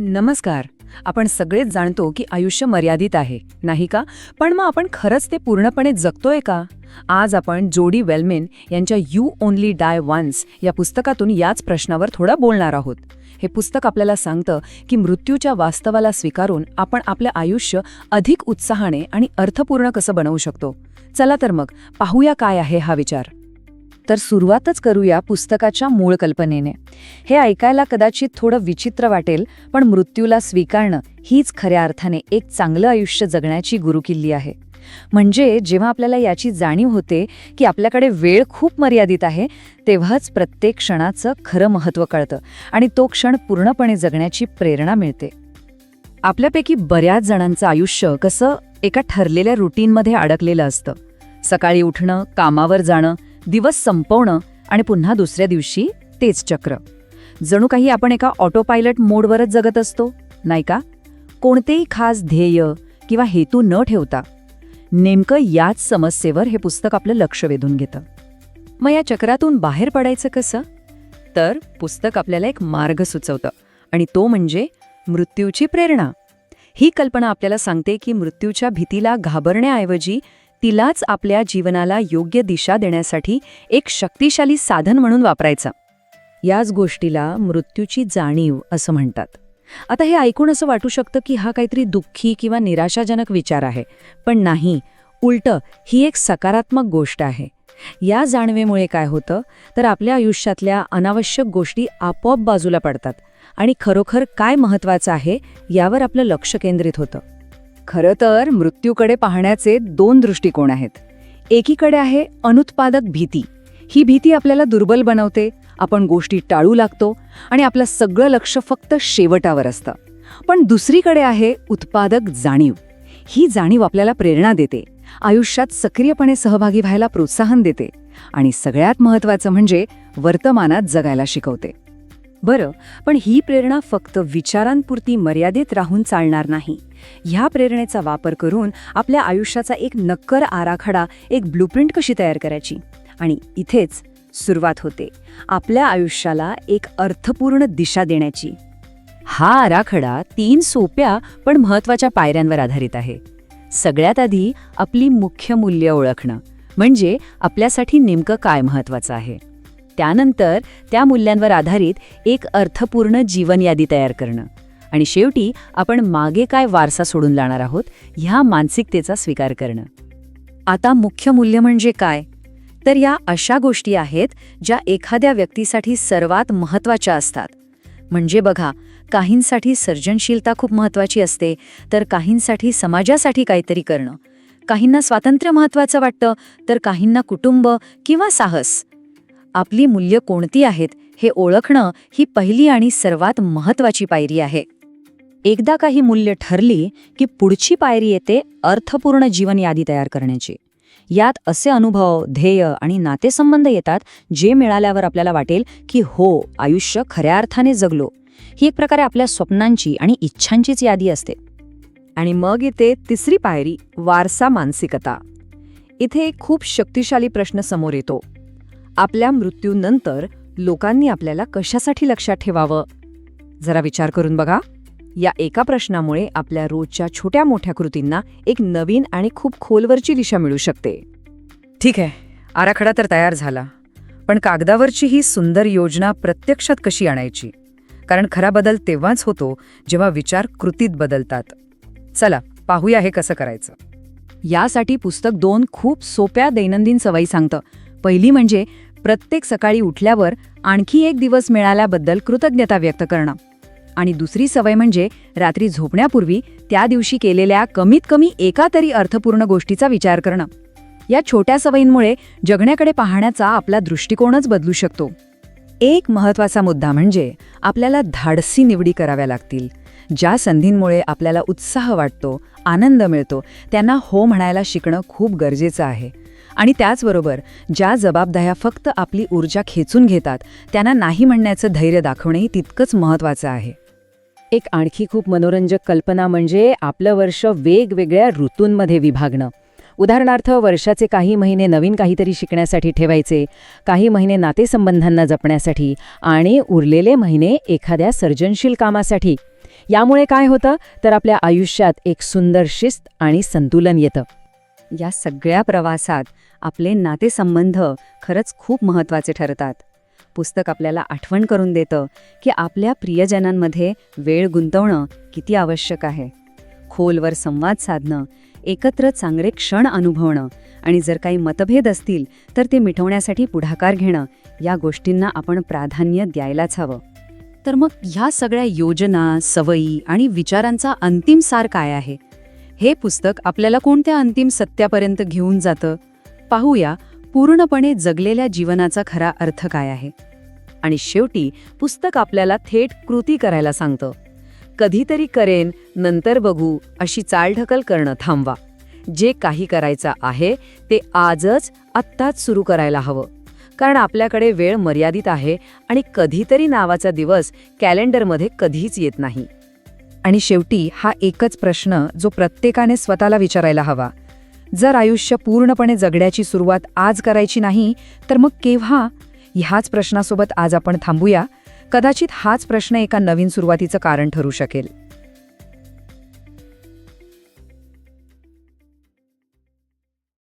नमस्कार. आपण सगळेच जाणतो की आयुष्य मर्यादित आहे नाही का? पण मग आपण खरंच ते पूर्णपणे जगतोय का? आज आपण जोडी वेलमेन यांच्या यू ओनली डाय वन्स या पुस्तकातून याच प्रश्नावर थोडं बोलणार आहोत. हे पुस्तक आपल्याला सांगतं की मृत्यूच्या वास्तवाला स्वीकारून आपण आपलं आयुष्य अधिक उत्साहाने आणि अर्थपूर्ण कसं बनवू शकतो. चला तर मग पाहूया काय आहे हा विचार. तर सुरुवातच करूया पुस्तकाच्या मूळ कल्पनेने. हे ऐकायला कदाचित थोडं विचित्र वाटेल पण मृत्यूला स्वीकारणं हीच खऱ्या अर्थाने एक चांगलं आयुष्य जगण्याची गुरुकिल्ली आहे. म्हणजे जेव्हा आपल्याला याची जाणीव होते की आपल्याकडे वेळ खूप मर्यादित आहे तेव्हाच प्रत्येक क्षणाचं खरं महत्त्व कळतं आणि तो क्षण पूर्णपणे जगण्याची प्रेरणा मिळते. आपल्यापैकी बऱ्याच जणांचं आयुष्य कसं एका ठरलेल्या रुटीनमध्ये अडकलेलं असतं. सकाळी उठणं कामावर जाणं दिवस संपवणं आणि पुन्हा दुसऱ्या दिवशी तेच चक्र. जणू काही आपण एका ऑटो पायलट मोडवरच जगत असतो नाही का? कोणतेही खास ध्येय किंवा हेतू न ठेवता. नेमकं याच समस्येवर हे पुस्तक आपलं लक्ष वेधून घेतं. मग या चक्रातून बाहेर पडायचं कसं? तर पुस्तक आपल्याला एक मार्ग सुचवतं आणि तो म्हणजे मृत्यूची प्रेरणा. ही कल्पना आपल्याला सांगते की मृत्यूच्या भीतीला घाबरण्याऐवजी तिलाच आपल्या जीवनाला योग्य दिशा देण्यासाठी एक शक्तिशाली साधन म्हणून वापरायचा. याच गोष्टीला मृत्यूची जाणीव असं म्हणतात. आता हे ऐकून असं वाटू शकतं की हा काहीतरी दुःखी किंवा निराशाजनक विचार आहे. पण नाही उलटं ही एक सकारात्मक गोष्ट आहे. या जाणवेमुळे काय होतं? तर आपल्या आयुष्यातल्या अनावश्यक गोष्टी आपोआप बाजूला पडतात. आणि खरोखर काय महत्वाचं आहे यावर आपलं लक्ष केंद्रित होतं. खरं तर मृत्यूकडे पाहण्याचे दोन दृष्टिकोन आहेत. एकीकडे आहे अनुत्पादक भीती. ही भीती आपल्याला दुर्बल बनवते आपण गोष्टी टाळू लागतो आणि आपलं सगळं लक्ष फक्त शेवटावर असतं. पण दुसरीकडे आहे उत्पादक जाणीव. ही जाणीव आपल्याला प्रेरणा देते आयुष्यात सक्रियपणे सहभागी व्हायला प्रोत्साहन देते आणि सगळ्यात महत्त्वाचं म्हणजे वर्तमानात जगायला शिकवते. बरं पण ही प्रेरणा फक्त विचारांपुरती मर्यादित राहून चालणार नाही. ह्या प्रेरणेचा वापर करून आपल्या आयुष्याचा एक नक्कर आराखडा एक ब्लूप्रिंट कशी तयार करायची? आणि इथेच सुरुवात होते. आपल्या आयुष्याला एक अर्थपूर्ण दिशा देण्याची. हा आराखडा तीन सोप्या पण महत्त्वाच्या पायऱ्यांवर आधारित आहे. सगळ्यात आधी आपली मुख्य मूल्य ओळखणं म्हणजे आपल्यासाठी नेमकं काय महत्वाचं आहे. त्यानंतर त्या मूल्यांवर आधारित एक अर्थपूर्ण जीवन यादी तयार करणं. आणि शेवटी आपण मागे काय वारसा सोडून जाणार आहोत ह्या मानसिकतेचा स्वीकार करणं. आता मुख्य मूल्य म्हणजे काय? तर या अशा गोष्टी आहेत ज्या एखाद्या व्यक्तीसाठी सर्वात महत्त्वाच्या असतात. म्हणजे बघा काहींसाठी सर्जनशीलता खूप महत्त्वाची असते तर काहींसाठी समाजासाठी काहीतरी करणं. काहींना स्वातंत्र्य महत्त्वाचं वाटतं तर काहींना कुटुंब किंवा साहस. आपली मूल्य कोणती आहेत हे ओळखणं ही पहिली आणि सर्वात महत्त्वाची पायरी आहे. एकदा काही मूल्य ठरली की पुढची पायरी येते अर्थपूर्ण जीवन यादी तयार करण्याची. यात असे अनुभव ध्येय आणि नातेसंबंध येतात जे मिळाल्यावर आपल्याला वाटेल की हो आयुष्य खऱ्या अर्थाने जगलो. ही एक प्रकारे आपल्या स्वप्नांची आणि इच्छांचीच यादी असते. आणि मग येते तिसरी पायरी वारसा मानसिकता. इथे एक खूप शक्तिशाली प्रश्न समोर येतो. आपल्या मृत्यूनंतर लोकांनी आपल्याला कशासाठी लक्षात ठेवावं? जरा विचार करून बघा. या एका प्रश्नामुळे आपल्या रोजच्या छोट्या मोठ्या कृतींना एक नवीन आणि खूप खोलवरची दिशा मिळू शकते. ठीक आहे. आराखडा तर तयार झाला. पण कागदावरची ही सुंदर योजना प्रत्यक्षात कशी आणायची? कारण खरा बदल तेव्हाच होतो जेव्हा विचार कृतीत बदलतात. चला पाहूया हे कसं करायचं. यासाठी पुस्तक दोन खूप सोप्या दैनंदिन सवयी सांगतं. पहिली म्हणजे प्रत्येक सकाळी उठल्यावर आणखी एक दिवस मिळाल्याबद्दल कृतज्ञता व्यक्त करणं. आणि दुसरी सवय म्हणजे रात्री झोपण्यापूर्वी त्या दिवशी केलेल्या कमीत कमी एका तरी अर्थपूर्ण गोष्टीचा विचार करणं. या छोट्या सवयींमुळे जगण्याकडे पाहण्याचा आपला दृष्टिकोनच बदलू शकतो. एक महत्त्वाचा मुद्दा म्हणजे आपल्याला धाडसी निवडी कराव्या लागतील. ज्या संधींमुळे आपल्याला उत्साह वाटतो आनंद मिळतो त्यांना हो म्हणायला शिकणं खूप गरजेचं आहे. आणि त्याचबरोबर ज्या जबाबदाऱ्या फक्त आपली ऊर्जा खेचून घेतात त्यांना नाही म्हणण्याचं धैर्य दाखवणंही तितकंच महत्त्वाचं आहे. एक आणखी खूप मनोरंजक कल्पना म्हणजे आपलं वर्ष वेगवेगळ्या ऋतूंमध्ये विभागणं. उदाहरणार्थ वर्षाचे काही महिने नवीन काहीतरी शिकण्यासाठी ठेवायचे काही महिने नातेसंबंधांना जपण्यासाठी आणि उरलेले महिने एखाद्या सर्जनशील कामासाठी. यामुळे काय होतं? तर आपल्या आयुष्यात एक सुंदर शिस्त आणि संतुलन येतं. या सगळ्या प्रवासात आपले नातेसंबंध खरंच खूप महत्त्वाचे ठरतात. पुस्तक आपल्याला आठवण करून देतं की आपल्या प्रियजनांमध्ये वेळ गुंतवणं किती आवश्यक आहे. खोलवर संवाद साधणं एकत्र चांगले क्षण अनुभवणं आणि जर काही मतभेद असतील तर ते मिटवण्यासाठी पुढाकार घेणं या गोष्टींना आपण प्राधान्य द्यायलाच हवं. तर मग ह्या सगळ्या योजना सवयी आणि विचारांचा अंतिम सार काय आहे? हे पुस्तक आपल्याला कोणत्या अंतिम सत्यापर्यंत घेऊन जातं? पाहूया पूर्णपणे जगलेल्या जीवनाचा खरा अर्थ काय आहे. आणि शेवटी पुस्तक आपल्याला थेट कृती करायला सांगतं. कधीतरी करेन नंतर बघू अशी चालढकल करणं थांबवा. जे काही करायचं आहे ते आजच आत्ताच सुरू करायला हवं. कारण आपल्याकडे वेळ मर्यादित आहे आणि कधीतरी नावाचा दिवस कॅलेंडरमध्ये कधीच येत नाही. आणि शेवटी हा एकच प्रश्न जो प्रत्येकाने स्वतःला विचारायला हवा. जर आयुष्य पूर्णपणे जगण्याची सुरुवात आज करायची नाही तर मग केव्हा? ह्याच प्रश्नासोबत आज आपण थांबूया. कदाचित हाच प्रश्न एका नवीन सुरुवातीचं कारण ठरू शकेल.